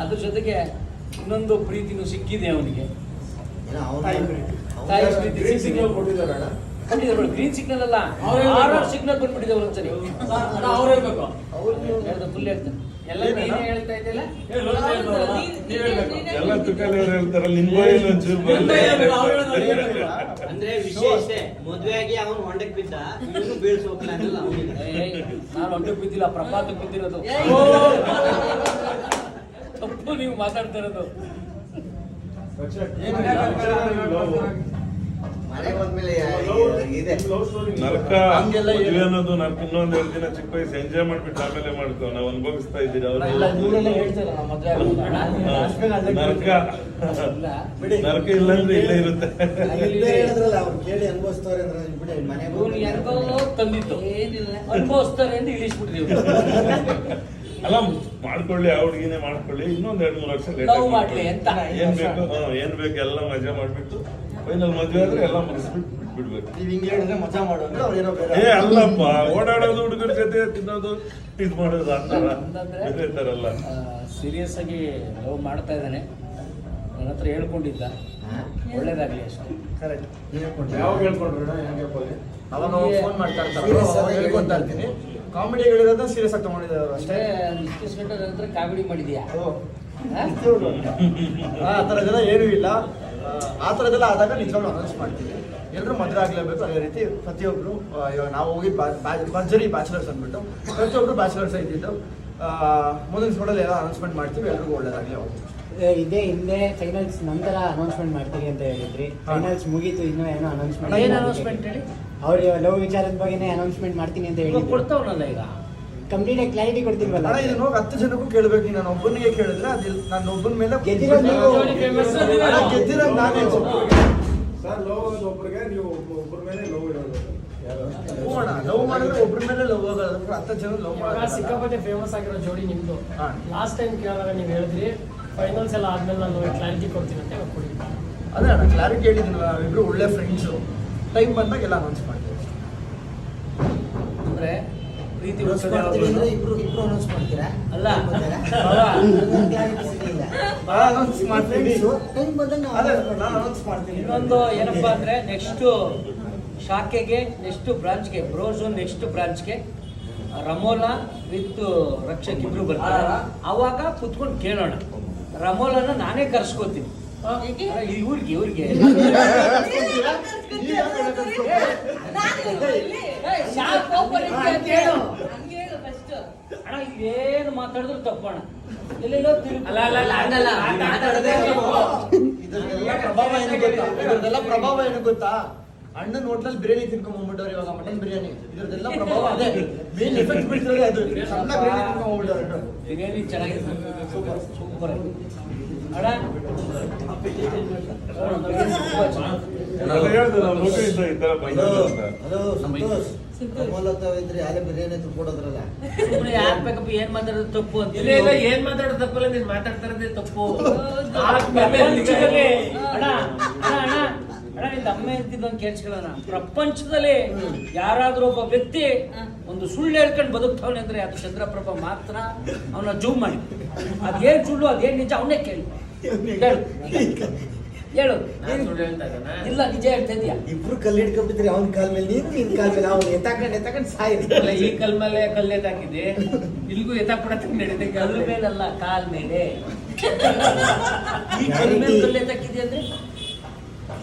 ಅದ್ರ ಜೊತೆಗೆ ಇನ್ನೊಂದು ಪ್ರೀತಿನೂ ಸಿಕ್ಕಿದೆ ಅವನಿಗೆ ಏನೋ ಅವ್ನು- ತಾಯಿ ಪ್ರೀತಿ. ಸಿಗ್ನಲ್ ಕೊಟ್ಟಿದ್ದಾರೆ ಅಣ್ಣ ಕೊಟ್ಟಿದ್ದಾರೆ ಗ್ರೀನ್ ಸಿಗ್ನಲ್ ಅಲ್ಲ ಅವ್ರೇ ಆರ್. ಸಿಗ್ನಲ್ ಬಂದ್ಬಿಟ್ಟಿದೆ ಒಂದ್ಸರಿ ಅಣ್ಣ ಅವ್ರು ಹೇಳ್ಬೇಕು ಹೇಳ್ದ ಫುಲ್ ಹೇಳ್ತಾನೆ ಎಲ್ಲ ನೀನೇ ಹೇಳ್ತಾ. ಎಲ್ಲ ನಿನ್ ಬಾಯಲ್ಲಿ ಒಂಚೂರು. ಅಂದ್ರೆ ವಿಶೇಷತೆ ಅವನು ಹೊಂಡಕ್ ಬಿದ್ದ ಇವನು ಬೀಳ್ಸೋ ನಾನು ಬಿದ್ದಿಲ್ಲ ಪ್ರಪಾತಕ್ಕೆ ಬಿದ್ದಿರೋದು ತಪ್ಪು ನೀವು ಮಾತಾಡ್ತಾ ಇರೋದು ನರಕ ಮದುವೆ ಅನ್ನೋದು ನಾಲ್ಕು ಇನ್ನೊಂದ್ ಎರಡು ದಿನ ಚಿಕ್ಕ ವಯಸ್ಸು ಎಂಜಾಯ್ ಮಾಡ್ಬಿಟ್ಟು ಆಮೇಲೆ ಮಾಡ್ಕೋ. ನಾವು ಅನುಭವಿಸ್ತಾ ಇದ್ದೀರಿ ನರ್ಕ. ಅವ್ರು ನರಕ ಇಲ್ಲ ನರಕ ಇಲ್ಲ ಇಲ್ಲೇ ಇರುತ್ತೆ. ಅನುಭವಿಸ್ತಾರೆ ಹೇಳಿದ್ರಲ್ಲ ಅವ್ರು ಕೇಳಿ ಅನ್ಭವಿಸ್ತವ್ರೆ ಬಿಡಿ ಮನೆಗೆ ಇವನು ಎಂತೋ ಏನಿಲ್ಲ. ಅನುಭವಿಸ್ತಾರೆ ಅಂತ ಇಳಿಸ್ಬಿಟ್ಟಿದ್ದೀವಿ ಅಲ್ಲ ಮಾಡ್ಕೊಳ್ಳಿ ಆ ಹುಡುಗಿನೇ ಮಾಡ್ಕೊಳ್ಳಿ ಇನ್ನೊಂದ್ ಎರಡ್ ಮೂರು ಲಕ್ಷ. ಏನ್ ಬೇಕು ಏನ್ ಬೇಕು ಎಲ್ಲ ಮಜಾ ಮಾಡ್ಬಿಟ್ಟು ಫೈನಲ್ ಮದ್ವೆ ಆದ್ರೆ ಎಲ್ಲ ಮುಗಿಸ್ಬಿಟ್ಟು ಬಿಟ್ಬಿಡ್ಬೇಕು ನೀವ್ ಹಿಂಗೆ ಹೇಳಿದ್ರೆ ಮಜಾ ಅವ್ರೇನೋ ಏ ಅಲ್ಲಪ್ಪ ಓಡಾಡೋದು ಹುಡುಗರ ಜೊತೆ ತಿನ್ನೋದು ಇದ್ ಮಾಡೋದು? ಬೇರೆ ಇರ್ತಾರಲ್ಲ ಸೀರಿಯಸ್ ಆಗಿ ಲವ್ ಮಾಡ್ತಾ ಇದ್ದಾನೆ. ನನ್ನ ಹತ್ರ ಹೇಳ್ಕೊಂಡಿದ್ದ ಒಳ್ಳೇದಾಗ್ಲಿ ಅಷ್ಟೇ. ಯಾವಾಗ ಹೇಳ್ಕೊಂಡ್ರು ಅಣ್ಣ? ಹೆಂಗೆ ಅವಾಗ ಫೋನ್ ಮಾಡ್ತಾ ಇರ್ತಾರೆ ಹೇಳ್ಕೊಂತ ಇರ್ತೀನಿ. ಕಾಮಿಡಿ ಸೀರಿಯಸ್ ಆಗಿ ತಗೊಂಡಿದ್ದಾರೆ ಅಷ್ಟೇ. ಇಷ್ಟು ಗಂಟೆ ನಂತರ ಕಾಮಿಡಿ ಮಾಡಿದ್ಯಾ? ಆ ಥರದ್ದೆಲ್ಲ ಏನೂ ಇಲ್ಲ. ಆ, ಥರದ್ದೆಲ್ಲ ಆದಾಗ ನಿಜವಾಗ್ಲೂ ಅನೌನ್ಸ್ ಮಾಡ್ತೀವಿ ಎಲ್ಲರೂ ಮದುವೆ ಆಗಲೇಬೇಕು ಅದೇ ರೀತಿ. ಪ್ರತಿಯೊಬ್ರು ಇವಾಗ ನಾವು ಹೋಗಿ ಭರ್ಜರಿ ಬ್ಯಾಚುಲರ್ಸ್ ಅಂದ್ಬಿಟ್ಟು ಪ್ರತಿಯೊಬ್ರು ಬ್ಯಾಚುಲರ್ಸ್ ಇದ್ದಿದ್ದು ಆ, ಮುಂದಿನ ಸೋಡಲ್ಲಿ ಎಲ್ಲ ಅನೌನ್ಸ್ಮೆಂಟ್ ಮಾಡ್ತೀವಿ. ಎಲ್ರಿಗೂ ಒಳ್ಳೇದಾಗಲಿ. ಅವ್ರು ಇದೇ ಹಿಂದೆ ಫೈನಲ್ಸ್ ನಂತರ ಅನೌನ್ಸ್ಮೆಂಟ್ ಮಾಡ್ತೀರಿ ಅಂತ ಹೇಳಿದ್ರಿ. ಫೈನಲ್ಸ್ ಮುಗೀತು ಇನ್ನೂ ಏನೋ ಅನೌನ್ಸ್ಮೆಂಟ್ ಏನು ಅನೌನ್ಸ್ಮೆಂಟ್ ಹೇಳಿ. ಅವ್ರಿಗೆ ಲವ್ ವಿಚಾರದ ಬಗ್ಗೆನೇ ಅನೌನ್ಸ್ಮೆಂಟ್ ಮಾಡ್ತೀನಿ ಅಂತ ಹೇಳಿ ಹೇಳಿದ್ರು. ಕೊಡ್ತಾವನಲ್ಲ ಈಗ? ಕಂಪ್ಲೀಟ್ ಆಗಿ ಕ್ಲಾರಿಟಿ ಕೊಡ್ತೀವಲ್ಲ ಅಣ್ಣ ಇದನ್ನ ಹೋಗಿ ಹತ್ತು ಜನಕ್ಕೂ ಕೇಳಬೇಕು. ನೀನು ನಾನು ಒಬ್ಬನಿಗೆ ಕೇಳಿದ್ರೆ ಅದು ನಾನು ಒಬ್ಬನ ಮೇಲೆ ಗೆದ್ದಿರೋದು ನೀವು. ಗೆದ್ದಿರೋದು ನಾನೇ. ಸರ್ ಲವ್ ಒಬ್ರಿಗೆ ನೀವು ಒಬ್ಬರ ಒಬ್ರ ಮೇಲೆ ಲವ್ ಇರೋದು ಲವ್ ಮಾಡಿದ್ರೆ ಒಬ್ಬರ ಮೇಲೆ ಲವ್ ಆಗೋದು ಹತ್ತು ಜನ ಲವ್ ಸಿಕ್ಕಾಪಟ್ಟೆ ಫೇಮಸ್ ಆಗಿರೋ ಜೋಡಿ ನಿಮ್ದು. ಲಾಸ್ಟ್ ಟೈಮ್ ಕೇಳಿದಾಗ ನೀವು ಹೇಳಿದ್ರಿ ಫೈನಲ್ಸ್ ಎಲ್ಲ ಆದ್ಮೇಲೆ ನಾನು ಕ್ಲಾರಿಟಿ ಕೊಡ್ತೀನಿ ಅಂತ ಹೇಳ್ಕೊಡಿ. ಕೊಡಿ ಅದೇ ಅಣ್ಣ ಕ್ಲಾರಿಟಿ ಹೇಳಿದ್ನಲ್ಲ ನಾವಿಬ್ರು ಒಳ್ಳೆ ಫ್ರೆಂಡ್ಸು ಟೈಮ್ ಬಂದಾಗ ಎಲ್ಲ ಅನೌನ್ಸ್ ಮಾಡ್ತೀವಿ. ಅಂದ್ರೆ ಪ್ರೀತಿ ಇಬ್ರು ಇಬ್ರು ಅನೌನ್ಸ್ ಮಾಡ್ತೀರಾ? ಅಲ್ಲ. ಅನೌನ್ಸ್ ಮಾಡ್ತೀನಿ ಟೈಮ್ ಬಂದಾಗ ಅದೇ ನಾನು. ಅನೌನ್ಸ್ ಮಾಡ್ತೀನಿ. ಇನ್ನೊಂದು ಏನಪ್ಪ ಅಂದ್ರೆ ನೆಕ್ಸ್ಟ್ ಶಾಖೆಗೆ ನೆಕ್ಸ್ಟ್ ಬ್ರಾಂಚ್ಗೆ ಬ್ರೋಝೋನ್ ನೆಕ್ಸ್ಟ್ ಬ್ರಾಂಚ್ಗೆ ರಮೋಲಾ ವಿತ್ ರಕ್ಷಕ್ ಇಬ್ರು ಬರ್ತಾರೆ. ಅವಾಗ ಕುತ್ಕೊಂಡು ಕೇಳೋಣ. ರಮೋಲನ ನಾನೇ ಕರ್ಸ್ಕೊತೀನಿ. ಇವ್ರಿಗೆ ಇವ್ರಿಗೆ ಅಣ್ಣ ಏನು ಮಾತಾಡಿದ್ರು ತಪ್ಪಣ ಎಲ್ಲೆಲ್ಲೋ ಪ್ರಭಾವ ಏನು ಗೊತ್ತಾ? ಇದರದೆಲ್ಲ ಪ್ರಭಾವ ಏನು ಗೊತ್ತಾ? ಅಣ್ಣನ ಹೋಟ್ಲಲ್ಲಿ ಬಿರಿಯಾನಿ ತಿನ್ಕೊಂಡ್ಬಿಟ್ಟವ್ರು ಇವಾಗ ಮಟನ್ ಬಿರಿಯಾನಿ. ಇದ್ರದೆಲ್ಲ ಪ್ರಭಾವ ಅದೇ. ಮೇನ್ ಎಫೆಕ್ಟ್ ಬಿಡ್ತಾರೆ ಅದು. ಸಣ್ಣ ಬಿರಿಯಾನಿ ತಿನ್ಕೊಂಡ್ಬಿಟ್ಟವ್ರು ಬಿರಿಯಾನಿ ಚೆನ್ನಾಗಿದೆ. Super super. ಅಣ್ಣ? ಏನ್ ಮಾತಾಡೋದು ತಪ್ಪು ಅಂತ. ಇಲ್ಲ ಇಲ್ಲ ಏನ್ ಮಾತಾಡೋದು ತಪ್ಪಲ್ಲ ನೀನ್ ಮಾತಾಡ್ತಾ ಇರೋದೇ ತಪ್ಪು. ಅಣ್ಣ ಅಮ್ಮ ಒಂದು ಕೇಳಿಸ್ಕೊಳ್ಳೋಣ ಪ್ರಪಂಚದಲ್ಲಿ ಯಾರಾದ್ರೂ ಒಬ್ಬ ವ್ಯಕ್ತಿ ಒಂದು ಸುಳ್ಳು ಹೇಳ್ಕೊಂಡು ಬದುಕ್ತಾವನೆ ಅಂದ್ರೆ ಅದು ಚಂದ್ರಪ್ರಭ ಮಾತ್ರ ಅವನ ಜೂಮ್ ಮಾಡಿ. ಅದೇನ್ ಸುಳ್ಳು ಅದೇನ್ ನಿಜ ಅವನೇ ಕೇಳಿ. ಹೇಳು. ಇಲ್ಲ ನಿಜ ಹೇಳ್ತಾ ಇದೀಯ? ಇಬ್ರು ಕಲ್ಲು ಅವನ ಅವ್ನ ಕಾಲ್ ಮೇಲೆ ನೀನು ನಿನ್ ಕಾಲ್ ಮೇಲೆ ಅವ್ನು ಎತ್ತಾಕೊಂಡು ಎತ್ತಾಕೊಂಡು ಸಾಯಿರಿ. ಈ ಕಲ್ ಮೇಲೆ ಕಲ್ಲು ಎತ್ತಾಕಿದೆ ಇಲ್ಗೂ ಎತ್ತಾಕ್ಬಿಡತ್ತೆ ನಡೀತೆ ಕಲ್ಲು ಮೇಲಲ್ಲ ಕಾಲ್ ಮೇಲೆ. ಈ ಕಲ್ ಮೇಲೆ ಕಲ್ಲೆ ತಕ್ಕಿದೆ ಅಂದ್ರೆ?